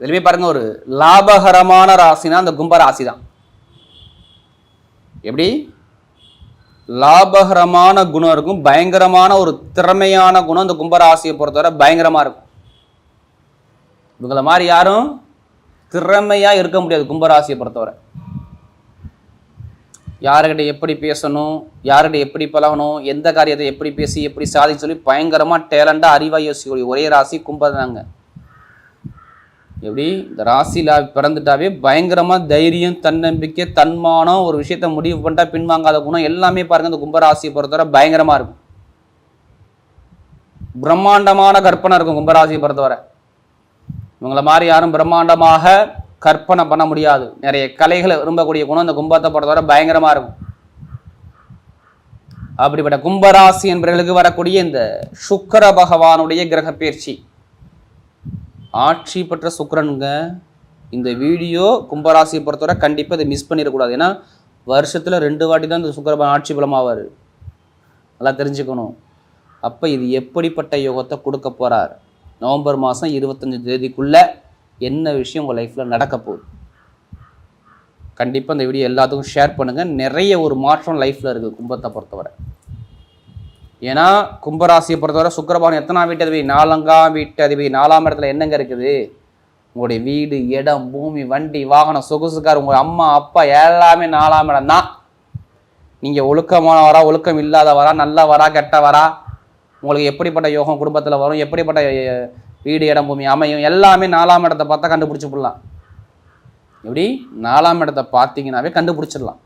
இதுலையுமே பாருங்க ஒரு லாபகரமான ராசினா அந்த கும்ப ராசி தான் எப்படி? லாபகரமான குணம் இருக்கும் பயங்கரமான ஒரு திறமையான குணம் இந்த கும்பராசியை பொறுத்தவரை பயங்கரமா இருக்கும். இவங்கள மாதிரி யாரும் திறமையா இருக்க முடியாது கும்பராசியை பொறுத்தவரை. யாருக்கிட்ட எப்படி பேசணும் யார்கிட்ட எப்படி பழகணும் எந்த காரியத்தை எப்படி பேசி எப்படி சாதிச்சு சொல்லி பயங்கரமா டேலண்டா அறிவாக யோசிக்கக்கூடிய ஒரே ராசி கும்பதாங்க எப்படி? இந்த ராசியில பிறந்துட்டாவே பயங்கரமாக தைரியம் தன்னம்பிக்கை தன்மானம் ஒரு விஷயத்த முடிவு பண்ணிட்டா பின்வாங்காத குணம் எல்லாமே பாருங்கள் இந்த கும்பராசியை பொறுத்தவரை பயங்கரமா இருக்கும். பிரம்மாண்டமான கற்பனை இருக்கும் கும்பராசியை பொறுத்தவரை. இவங்கள மாதிரி யாரும் பிரம்மாண்டமாக கற்பனை பண்ண முடியாது. நிறைய கலைகளை விரும்பக்கூடிய குணம் இந்த கும்பத்தை பொறுத்தவரை பயங்கரமாக இருக்கும். அப்படிப்பட்ட கும்பராசி என்பவர்களுக்கு வரக்கூடிய இந்த சுக்கிர பகவானுடைய கிரக பயிற்சி ஆட்சி பெற்ற சுக்கரனுங்க. இந்த வீடியோ கும்பராசியை பொறுத்தவரை கண்டிப்பாக இதை மிஸ் பண்ணிடக்கூடாது. ஏன்னா வருஷத்தில் ரெண்டு வாட்டி தான் இந்த சுக்கிரபகவான் ஆட்சி பலமாவார். நல்லா தெரிஞ்சுக்கணும். அப்போ இது எப்படிப்பட்ட யோகத்தை கொடுக்க போகிறார் நவம்பர் மாதம் இருபத்தஞ்சி தேதிக்குள்ளே என்ன விஷயம் உங்கள் லைஃப்பில் நடக்க போகுது? கண்டிப்பாக இந்த வீடியோ எல்லாத்துக்கும் ஷேர் பண்ணுங்கள் நிறைய ஒரு மாற்றம் லைஃப்பில் இருக்குது கும்பத்தை பொறுத்தவரை. ஏன்னா கும்பராசியை பொறுத்தவரை சுக்கரபானம் எத்தனாம் வீட்டு அதிபதி? நாலங்காம் வீட்டு அதிபதி. நாலாம் இடத்துல என்னங்க இருக்குது? உங்களுடைய வீடு இடம் பூமி வண்டி வாகனம் சொகுசுக்கார் உங்கள் அம்மா அப்பா எல்லாமே நாலாம் இடம் தான். நீங்கள் ஒழுக்கமானவரா ஒழுக்கம் இல்லாதவரா நல்லவரா கெட்டவரா உங்களுக்கு எப்படிப்பட்ட யோகம் குடும்பத்தில் வரும் எப்படிப்பட்ட வீடு இடம் பூமி அமையும் எல்லாமே நாலாம் இடத்தை பார்த்தா கண்டுபிடிச்சி போடலாம் எப்படி? நாலாம் இடத்தை பார்த்தீங்கன்னாவே கண்டுபிடிச்சிடலாம்.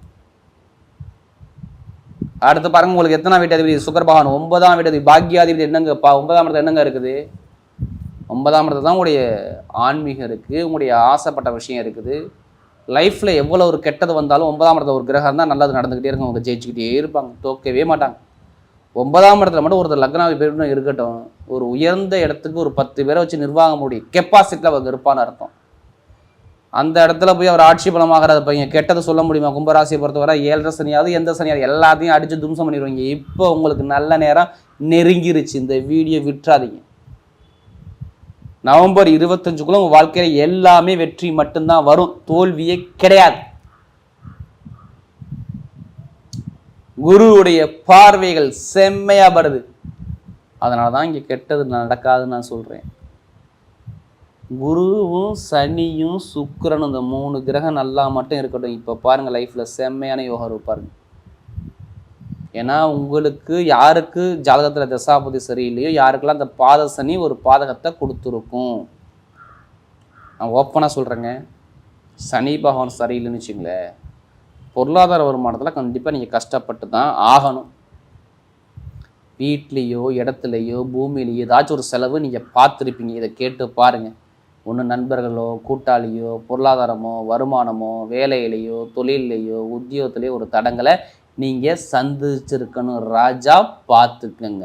அடுத்து பாருங்க உங்களுக்கு எத்தனாம் வீட்டு அதிபதி? சுக்கர பகவான் ஒன்பதாம் வீட்டாதிபதி பாக்யாதிபதி என்னங்க? பா ஒன்பதாம் இடத்துல என்னங்க இருக்குது? ஒன்பதாம் இடத்துல தான் உங்களுடைய ஆன்மீகம் இருக்குது உங்களுடைய ஆசைப்பட்ட விஷயம் இருக்குது. லைஃப்பில் எவ்வளோ ஒரு கெட்டது வந்தாலும் ஒன்பதாம் இடத்துல ஒரு கிரகம் தான் நல்லது நடந்துக்கிட்டே இருக்கும். அவங்க ஜெயிச்சுக்கிட்டே இருப்பாங்க தோக்கவே மாட்டாங்க. ஒன்பதாம் இடத்துல மட்டும் ஒருத்தர் லக்னாவை பெருமை இருக்கட்டும் ஒரு உயர்ந்த இடத்துக்கு ஒரு பத்து பேரை வச்சு நிர்வாகம் முடியும் கெப்பாசிட்டியில் அவங்க இருப்பான்னு அர்த்தம். அந்த இடத்துல போய் அவர் ஆட்சி பலமாகிறார் பையன். கெட்டதை சொல்ல முடியுமா? கும்பராசியை பொறுத்தவரை ஏழரை சனியாவது எந்த சனியாவது எல்லாத்தையும் அடிச்சு தும்சம் பண்ணிடுவீங்க. இப்போ உங்களுக்கு நல்ல நேரம் நெருங்கிருச்சு. இந்த வீடியோ விட்டுறாதீங்க. நவம்பர் இருபத்தஞ்சுக்குள்ள உங்கள் வாழ்க்கையில எல்லாமே வெற்றி மட்டும்தான் வரும். தோல்வியே கிடையாது. குருவுடைய பார்வைகள் செம்மையா படுது. அதனால தான் இங்கே கெட்டது நடக்காதுன்னு நான் சொல்றேன். குருவும் சனியும் சுக்கிரனும் இந்த மூணு கிரகம் நல்லா மட்டும் இருக்கட்டும். இப்போ பாருங்கள் லைஃப்பில் செம்மையான யோகா இருக்கும் ஏன்னா உங்களுக்கு யாருக்கு ஜாதகத்தில் தசாபதி சரியில்லையோ யாருக்கெல்லாம் அந்த பாத சனி ஒரு பாதகத்தை கொடுத்துருக்கும்? நான் ஓப்பனாக சொல்கிறேங்க சனி பகவான் சரியில்லைன்னு வச்சுங்களேன். பொருளாதார வருமானத்தில் கண்டிப்பாக நீங்கள் கஷ்டப்பட்டு தான் ஆகணும். வீட்லேயோ இடத்துலையோ பூமியிலையோ ஏதாச்சும் ஒரு செலவு நீங்கள் பார்த்துருப்பீங்க. இதை கேட்டு பாருங்கள் ஒன்று நண்பர்களோ கூட்டாளியோ பொருளாதாரமோ வருமானமோ வேலையிலையோ தொழிலையோ உத்தியோகத்திலையோ ஒரு தடங்களை நீங்கள் சந்திச்சிருக்கணும். ராஜா பார்த்துக்கங்க.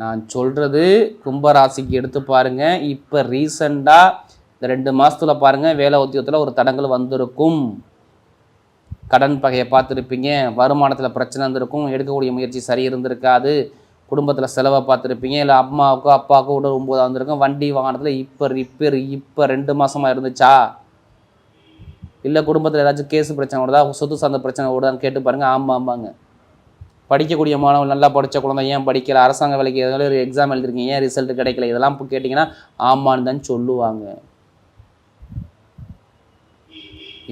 நான் சொல்கிறது கும்பராசிக்கு எடுத்து பாருங்கள் இப்போ ரீசண்டாக இந்த ரெண்டு மாதத்தில் பாருங்கள் வேலை உத்தியோகத்தில் ஒரு தடங்கள் வந்திருக்கும். கடன் பகையை பார்த்துருப்பீங்க. வருமானத்தில் பிரச்சனை இருந்திருக்கும் எடுக்கக்கூடிய முயற்சி சரி இருந்திருக்காது. குடும்பத்தில் செலவை பார்த்துருப்பீங்க. இல்லை அம்மாவுக்கோ அப்பாவுக்கோ உடல் ஒம்பது வந்திருக்கும். வண்டி வாகனத்தில் இப்போ ரிப்பேர் இப்போ ரெண்டு மாதமாக இருந்துச்சா? இல்லை குடும்பத்தில் ஏதாச்சும் கேஸ் பிரச்சனை ஓடுதா சொத்து சார்ந்த பிரச்சனை ஓடுதான்னு கேட்டு பாருங்கள் ஆமாம் ஆமாங்க. படிக்கக்கூடிய மாணவர்கள் நல்லா படித்த குழந்தை ஏன் படிக்கல? அரசாங்க வேலைக்கு ஏதாவது ஒரு எக்ஸாம் எழுதிருக்கீங்க. ஏன் ரிசல்ட் கிடைக்கல? இதெல்லாம் இப்போ கேட்டிங்கன்னா ஆமான்னு தான் சொல்லுவாங்க.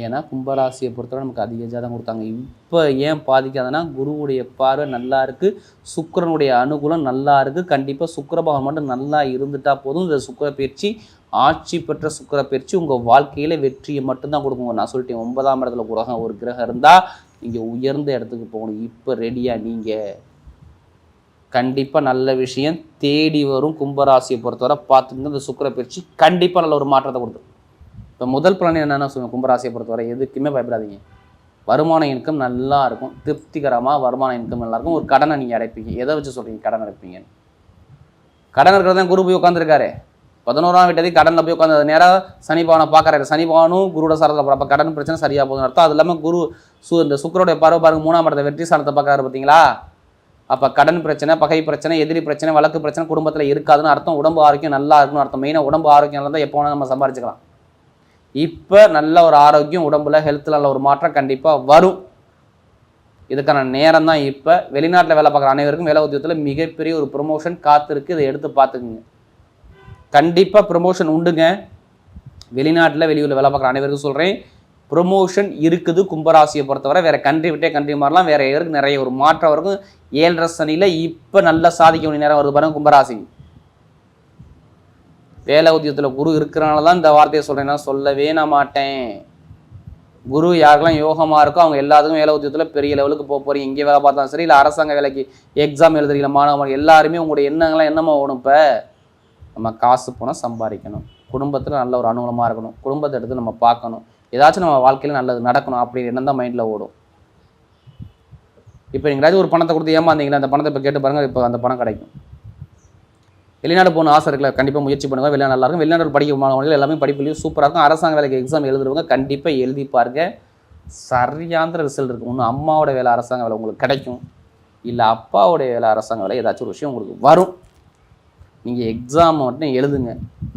ஏன்னா கும்பராசியை பொறுத்தவரை நமக்கு அதிக ஜாதகம் கொடுத்தாங்க. இப்போ ஏன் பாதிக்காதுன்னா குருவுடைய பார்வை நல்லா இருக்குது சுக்கரனுடைய அனுகூலம் நல்லா இருக்குது கண்டிப்பாக சுக்கிர பகவான் மட்டும் நல்லா இருந்துட்டால் போதும். இந்த சுக்கிர பயிற்சி ஆட்சி பெற்ற சுக்கிர பயிற்சி உங்கள் வாழ்க்கையில் வெற்றியை மட்டும்தான் கொடுக்கும். நான் சொல்லிட்டேன் ஒன்பதாம் இடத்துல கிரகம் ஒரு கிரகம் இருந்தால் நீங்கள் உயர்ந்த இடத்துக்கு போகணும். இப்போ ரெடியாக நீங்கள் கண்டிப்பாக நல்ல விஷயம் தேடி வரும் கும்பராசியை பொறுத்தவரை. பார்த்துங்க இந்த சுக்கர பயிற்சி கண்டிப்பாக நல்ல ஒரு மாற்றத்தை கொடுத்துரும் இப்போ முதல் பலன் என்னென்ன சொல்லுங்கள் கும்பராசியை பொறுத்தவரை எதுக்குமே பயப்படாதீங்க. வருமான இன்கம் நல்லா இருக்கும். திருப்திகரமாக வருமான இன்கம் நல்லா இருக்கும். ஒரு கடனை நீங்கள் அடைப்பீங்க. எதை வச்சு சொல்கிறீங்க கடன் அடைப்பீங்க கடன் இருக்கிறது தான் குரு போய் உட்காந்துருக்காரு பதினோராம் வீட்டதி கடனில் போய் உட்காந்து நேராக சனிபவனை பார்க்குறாரு. சனிபவனும் குருவோட சாரத்தில் போகிறப்ப கடன் பிரச்சனை சரியாக போகுதுன்னு அர்த்தம். அது இல்லாமல் குரு சு இந்த சுக்கரோடைய பறவை பாருங்க. மூணாம் இடத்தை வெற்றி சாணத்தை பார்க்குறாரு பார்த்தீங்களா அப்போ கடன் பிரச்சனை பகை பிரச்சனை எதிரி பிரச்சனை வழக்கு பிரச்சனை குடும்பத்தில் இருக்காதுன்னு அர்த்தம். உடம்பு ஆரோக்கியம் நல்லா இருக்குன்னு அர்த்தம். மெயினாக உடம்பு ஆரோக்கியம் இருந்தால் எப்போ வேணாலும் நம்ம சம்பாரிச்சிக்கலாம். இப்போ நல்ல ஒரு ஆரோக்கியம் உடம்புல ஹெல்த்தில் நல்ல ஒரு மாற்றம் கண்டிப்பாக வரும். இதுக்கான நேரம் தான் இப்போ. வெளிநாட்டில் வேலை பார்க்குற அனைவருக்கும் வேலை உத்தியோகத்தில் மிகப்பெரிய ஒரு ப்ரொமோஷன் காத்திருக்கு. இதை எடுத்து பார்த்துக்குங்க. கண்டிப்பாக ப்ரொமோஷன் உண்டுங்க. வெளிநாட்டில் வெளியூரில் வேலை பார்க்குற அனைவருக்கும் சொல்கிறேன் ப்ரொமோஷன் இருக்குது. கும்பராசியை பொறுத்தவரை வேறு கண்ட்ரி விட்டே கண்ட்ரி மாறலாம். வேறு எவருக்கு நிறைய ஒரு மாற்றம் இருக்கும் ஏழரை சனியில் இப்போ நல்லா சாதிக்க வேண்டிய நேரம் வருது பாருங்கள் கும்பராசி வேலை உத்தியத்தில் குரு இருக்கிறனால தான் இந்த வார்த்தையை சொல்கிறேன் நான் சொல்லவே நான் மாட்டேன். குரு யாருக்கெல்லாம் யோகமாக இருக்கோ அவங்க எல்லாத்துக்கும் வேலை உத்தியத்தில் பெரிய லெவலுக்கு போக போகிறீங்க இங்கே வேலை பார்த்தாலும் சரி இல்லை அரசாங்க வேலைக்கு எக்ஸாம் எழுதுறீங்களா மாணவர்கள் எல்லாருமே உங்களுடைய எண்ணங்கள்லாம் என்னமா ஓடும் இப்போ? நம்ம காசு போனால் சம்பாதிக்கணும். குடும்பத்தில் நல்ல ஒரு அனுகூலமாக இருக்கணும். குடும்பத்தை எடுத்து நம்ம பார்க்கணும். ஏதாச்சும் நம்ம வாழ்க்கையில் நல்லது நடக்கணும் அப்படின்னு எண்ணம் தான் மைண்டில் ஓடும். இப்போ நீங்களாச்சும் ஒரு பணத்தை கொடுத்து ஏமாந்தீங்கன்னா அந்த பணத்தை இப்போ கேட்டு பாருங்கள் இப்போ அந்த பணம் கிடைக்கும். வெளிநாடு போகணும் ஆசை இருக்குல்ல கண்டிப்பாக முயற்சி பண்ணுங்க. வெளிநாடு நல்லா இருக்கும். வெளிநாடு படிக்க மாணவர்கள் எல்லாமே படிப்புலையும் சூப்பராக இருக்கும். அரசாங்க வேலைக்கு எக்ஸாம் எழுதுறவங்க கண்டிப்பாக எழுதி பாருங்க. சரியாந்திர ரிசல்ட் இருக்கும் ஒன்று அம்மாவோட வேலை அரசாங்க வேலை உங்களுக்கு கிடைக்கும். இல்லை அப்பாவோடைய வேலை அரசாங்க வேலை ஏதாச்சும் ஒரு விஷயம் உங்களுக்கு வரும். நீங்கள் எக்ஸாம் மட்டும் எழுதுங்க.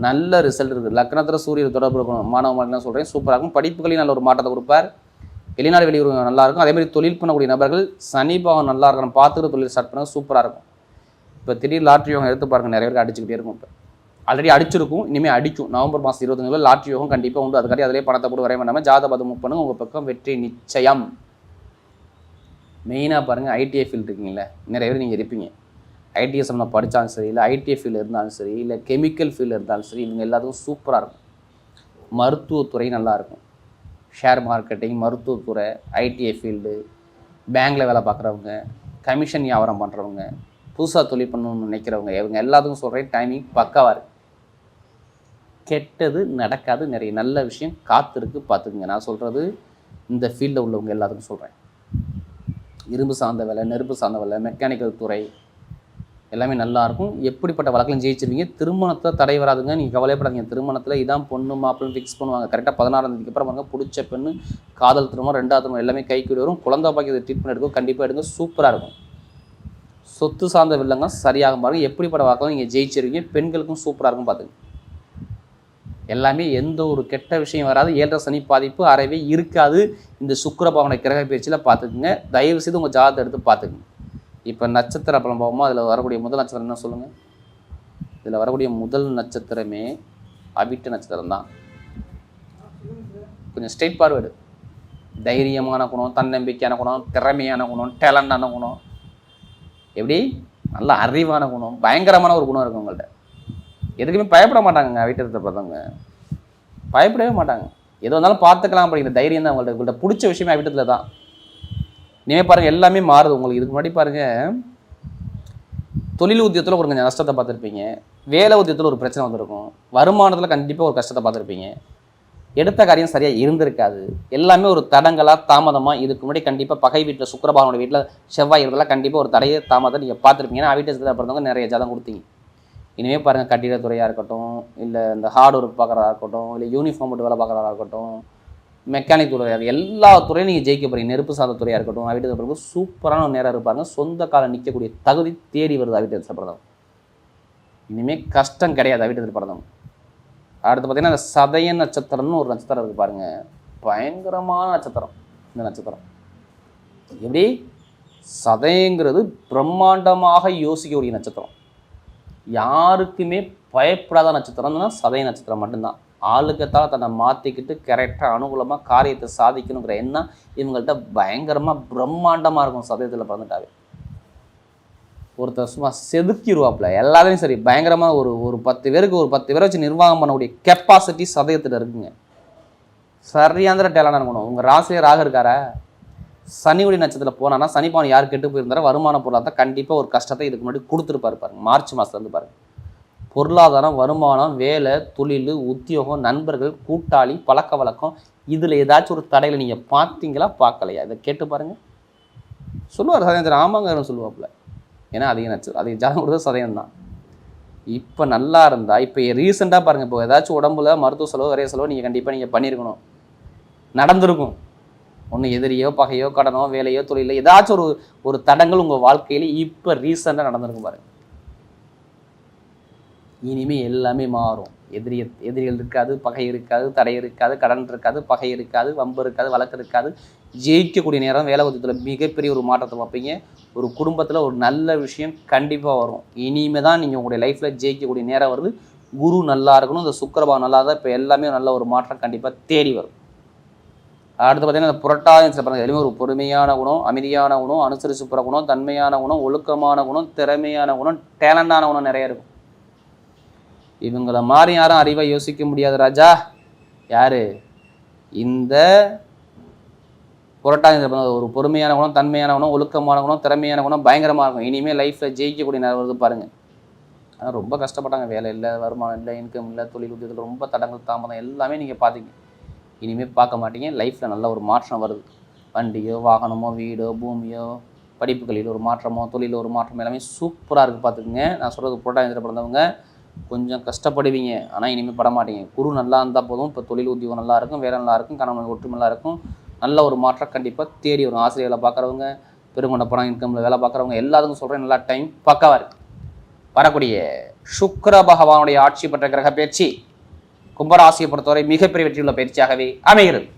நல்ல ரிசல்ட் இருக்குது லக்னத்தில் சூரியன் தொடர்பு இருக்கணும். மாணவ மாணவர்கள் சொல்கிறேன் சூப்பராக இருக்கும். படிப்புகளையும் நல்ல ஒரு மாற்றத்தை கொடுப்பார். வெளிநாடு வெளியூர் நல்லா இருக்கும். அதே மாதிரி தொழில் பண்ணக்கூடிய நபர்கள் சனி பாவம் நல்லா இருக்கணும். பார்த்துட்டு தொழில் ஸ்டார்ட் பண்ணால் சூப்பராக இருக்கும். இப்போ திடீர் லாட்ரி யோகம் எடுத்து பாருங்கள் நிறைய பேருக்கு அடிச்சுக்கிட்டே இருக்கும் இப்போ. ஆல்ரெடி அடிச்சிருக்கும் இனிமேல் அடிக்கும். நவம்பர் மாதம் இருபத்தஞ்சில் லாட்ரி யோகம் கண்டிப்பாக உண்டு. அதுக்காட்டி அதிலே பணத்தை போட்டு வரைய வேண்டாமல் ஜாத பதம் மூவ் பண்ணுங்க. உங்கள் பக்கம் வெற்றி நிச்சயம். மெயினாக பாருங்கள் ஐடிஐ ஃபீல்டு இருக்கீங்களே நிறைய பேர் நீங்கள் இருப்பீங்க. ஐடிஎஸ் நம்ம படித்தாலும் சரி இல்லை ஐடிஐ ஃபீல்டு இருந்தாலும் சரி இல்லை கெமிக்கல் ஃபீல்டு இருந்தாலும் சரி இவங்க எல்லாத்துக்கும் சூப்பராக இருக்கும். மருத்துவத்துறை நல்லாயிருக்கும் ஷேர் மார்க்கெட்டிங் மருத்துவத்துறை ஐடிஐ ஃபீல்டு பேங்கில் வேலை பார்க்குறவங்க கமிஷன் வியாபாரம் பண்ணுறவங்க புதுசாக தொழில் பண்ணணும்னு நினைக்கிறவங்க இவங்க எல்லாத்துக்கும் சொல்கிறேன் டைமிங் பக்காவாக இருக்குது கெட்டது நடக்காது நிறைய. நல்ல விஷயம் காத்திருக்கு பார்த்துக்குங்க. நான் சொல்கிறது இந்த ஃபீல்டில் உள்ளவங்க எல்லாத்துக்கும் சொல்கிறேன் இரும்பு சார்ந்த வேலை நெருப்பு சார்ந்த வேலை மெக்கானிக்கல் துறை எல்லாமே நல்லாயிருக்கும் எப்படிப்பட்ட வழக்கிலும் ஜெயிச்சிருவீங்க? திருமணத்தை தடை வராதுங்க. நீங்கள் கவலைப்படாதீங்க. திருமணத்தில் இதான் பொண்ணு மாப்பிள்ளைன்னு ஃபிக்ஸ் பண்ணுவாங்க. கரெக்டாக பதினாறாம் தேதிக்கு அப்புறம் பாருங்க பிடிச்ச பெண்ணு காதல் திருமணம் ரெண்டாவது திருமணம் எல்லாமே கைக்கூடி வரும். குழந்தை பாக்கியத்தை ட்ரீட்மெண்ட் எடுக்கும். கண்டிப்பாக எடுங்க. சூப்பராக இருக்கும். சொத்து சார்ந்த வில்லங்க சரியாக பாருங்கள் எப்படிப்பட்ட வாக்கலாம் நீங்கள் ஜெயிச்சிருவீங்க பெண்களுக்கும் சூப்பராக இருக்கும் பார்த்துங்க எல்லாமே எந்த ஒரு கெட்ட விஷயம் வராது. ஏழரை சனி பாதிப்பு அறவே இருக்காது. இந்த சுக்கரபவனை கிரக பயிற்சியில் பார்த்துக்குங்க தயவு செய்து உங்கள் ஜாதகத்தை எடுத்து பார்த்துக்குங்க இப்போ நட்சத்திர பலம் பார்ப்போமா? அதில் வரக்கூடிய முதல் நட்சத்திரம் என்ன சொல்லுங்கள் இதில் வரக்கூடிய முதல் நட்சத்திரமே அவிட்ட நட்சத்திரம் தான். கொஞ்சம் ஸ்ட்ரெயிட் ஃபார்வேர்டு தைரியமான குணம் தன்னம்பிக்கையான குணம் திறமையான குணம் டேலண்டான குணம். எப்படி? நல்ல அறிவான குணம் பயங்கரமான ஒரு குணம் இருக்கும் உங்கள்கிட்ட எதுக்குமே பயப்பட மாட்டாங்கங்க அவிட்டத்தை பார்த்தவங்க பயப்படவே மாட்டாங்க. எது வந்தாலும் பார்த்துக்கலாம் அப்படிங்கிற தைரியம் தான் உங்கள்ட்ட உங்கள்ட்ட பிடிச்ச விஷயமே வீட்டத்தில் தான். இனிமே பாருங்கள் எல்லாமே மாறுது. உங்களுக்கு இதுக்கு முன்னாடி பாருங்கள் தொழில் உத்தியத்தில் ஒரு கொஞ்சம் நஷ்டத்தை பார்த்துருப்பீங்க. வேலை உத்தியத்தில் ஒரு பிரச்சனை வந்திருக்கும். வருமானத்தில் கண்டிப்பாக ஒரு கஷ்டத்தை பார்த்துருப்பீங்க. எடுத்த காரியம் சரியாக இருந்திருக்காது. எல்லாமே ஒரு தடங்களாக தாமதமாக இதுக்கு முன்னாடி கண்டிப்பாக பகை வீட்டில் சுக்கரபாகனோட வீட்டில் செவ்வாய் இதெல்லாம் கண்டிப்பாக ஒரு தடையை தாமதம் நீங்கள் பார்த்துருப்பீங்க. ஏன்னா வீட்டை பிறந்தவங்க நிறைய ஜாதகம் கொடுத்தீங்க. இனிமேல் பாருங்கள் கட்டிடத்துறையாக இருக்கட்டும் இல்லை இந்த ஹார்ட் ஒர்க் பார்க்குறதா இருக்கட்டும் இல்லை யூனிஃபார்ம் போட்டு வேலை பார்க்குறதா இருக்கட்டும் மெக்கானிக் துறையாக எல்லா துறையும் நீங்கள் ஜெயிக்க போகிறீங்க நெருப்பு சார்ந்த துறையாக இருக்கட்டும் அவிட்டத்தை பிறகு சூப்பரான ஒரு நேரம் இருப்பாருங்க சொந்த காலம் நிற்கக்கூடிய தகுதி தேடி வருது அவிட்டத்தை பிறந்தவங்க இனிமேல் கஷ்டம் கிடையாது அவிட்டத்தில் பிறந்தவங்க அடுத்து பார்த்தீங்கன்னா அந்த சதய நட்சத்திரம்னு ஒரு நட்சத்திரம் இருக்குது பாருங்கள் பயங்கரமான நட்சத்திரம். இந்த நட்சத்திரம். எப்படி? சதயங்கிறது பிரம்மாண்டமாக யோசிக்கக்கூடிய நட்சத்திரம். யாருக்குமே பயப்படாத நட்சத்திரம்னா சதய நட்சத்திரம் மட்டும்தான். ஆளுக்கத்தால் தன்னை மாற்றிக்கிட்டு கரெக்டாக அனுகூலமாக காரியத்தை சாதிக்கணுங்கிற எண்ணம் இவங்கள்ட்ட பயங்கரமாக பிரம்மாண்டமாக இருக்கும் சதயத்தில் பிறந்துட்டாவே. ஒருத்தர் சும்மா செதுக்கிடுவாப்புல எல்லாத்தையும் சரி பயங்கரமாக ஒரு ஒரு பத்து பேருக்கு ஒரு பத்து பேரை வச்சு நிர்வாகம் பண்ணக்கூடிய கெப்பாசிட்டி சதயத்தில் இருக்குங்க. சரியாந்திர டேலண்டாக இருக்கணும். உங்கள் ராசிலே ராக இருக்காரா? சனியுடைய நட்சத்திரத்தில் போனான்னா சனிப்பான் யார் கெட்டு போயிருந்தாரோ வருமான பொருளாதாரம் கண்டிப்பாக ஒரு கஷ்டத்தை இதுக்கு முன்னாடி கொடுத்துருப்பாரு பாருங்க. மார்ச் மாதத்துலேருந்து பாருங்க. பொருளாதாரம் வருமானம் வேலை தொழில் உத்தியோகம் நண்பர்கள் கூட்டாளி பழக்க வழக்கம் இதில் ஏதாச்சும் ஒரு தடையில் நீங்கள் பார்த்தீங்களா பார்க்கலையா? இதை கேட்டு பாருங்கள் சொல்லுவார் சதயந்திரன் ஆமாங்கிறன்னு சொல்லுவாப்புல. ஏன்னா அதிக நட்சத்திரம் அதிக ஜாதகம் கொடுத்தது சதயம் தான் இப்போ நல்லா இருந்தால் இப்போ ரீசெண்டாக பாருங்கள் இப்போ ஏதாச்சும் உடம்புல மருத்துவ செலவு வரைய செலவு நீங்கள் கண்டிப்பாக நீங்கள் பண்ணியிருக்கணும் நடந்திருக்கும். ஒன்று எதிரியோ பகையோ கடனோ வேலையோ தொழிலோ ஏதாச்சும் ஒரு ஒரு தடங்கள் உங்கள் வாழ்க்கையில் இப்போ ரீசெண்டாக நடந்திருக்கும் பாருங்கள் இனிமேல் எல்லாமே மாறும். எதிரி எதிரிகள் இருக்காது பகை இருக்காது தடை இருக்காது கடன் இருக்காது பகை இருக்காது வம்பு இருக்காது வழக்கு இருக்காது. ஜெயிக்கக்கூடிய நேரம் வேலை உத்தியத்தில் மிகப்பெரிய ஒரு மாற்றத்தை பார்ப்பீங்க. ஒரு குடும்பத்தில் ஒரு நல்ல விஷயம் கண்டிப்பாக வரும். இனிமே தான் நீங்கள் உங்களுடைய லைஃப்பில் ஜெயிக்கக்கூடிய நேரம் வருது. குரு நல்லா இருக்கணும். இந்த சுக்கரபாவம் நல்லா தான் இப்போ எல்லாமே நல்ல ஒரு மாற்றம் கண்டிப்பாக தேடி வரும். அடுத்து பார்த்தீங்கன்னா இந்த புரட்டாதி சிறப்பாக ஒரு பொறுமையான குணம் அமைதியான குணம் அனுசரிச்சு போகிற குணம் தன்மையான குணம் ஒழுக்கமான குணம் திறமையான குணம் டேலண்டான குணம் நிறைய இருக்கும். இவங்களை மாதிரி யாரும் அறிவை யோசிக்க முடியாது ராஜா. யாரு? இந்த புரட்டாங்க ஒரு பொறுமையான குணம் தன்மையான குணம் ஒழுக்கமான குணம் திறமையான குணம் பயங்கரமாக இருக்கும் இனிமேல் லைஃப்பில் ஜெயிக்கக்கூடிய நேரம் வருது பாருங்கள் ஆனால் ரொம்ப கஷ்டப்பட்டாங்க. வேலை இல்லை வருமானம் இல்லை இன்கம் இல்லை தொழில் உத்தியத்தில் ரொம்ப தடங்கள் தாமதம் எல்லாமே நீங்கள் பார்த்தீங்க இனிமேல் பார்க்க மாட்டீங்க. லைஃப்பில் நல்ல ஒரு மாற்றம் வருது. வண்டியோ வாகனமோ வீடோ பூமியோ படிப்புகளில் ஒரு மாற்றமோ தொழிலில் ஒரு மாற்றமோ எல்லாமே சூப்பராக இருக்குது பார்த்துக்குங்க நான் சொல்கிறது புரட்டாந்திர பிறந்தவங்க கொஞ்சம் கஷ்டப்படுவீங்க. ஆனால் இனிமேல் பட மாட்டீங்க குரு நல்லா இருந்தால் போதும். இப்போ தொழில் உத்தியோகம் நல்லா இருக்கும் வேலை நல்லா இருக்கும் கணவன் ஒற்றுமை நல்லா இருக்கும். நல்ல ஒரு மாற்றம் கண்டிப்பாக தேடி வரும். ஆசிரியர்களை பார்க்குறவங்க பெருங்கொண்ட படம் இன்கமில் வேலை பார்க்குறவங்க எல்லாத்துக்கும் சொல்கிறேன் நல்லா டைம் பக்காவாக இருக்கு. வரக்கூடிய சுக்கர பகவானுடைய ஆட்சி பெற்ற கிரக பயிற்சி கும்பராசியை பொறுத்தவரை மிகப்பெரிய வெற்றியுள்ள பயிற்சியாகவே அமைகிறது.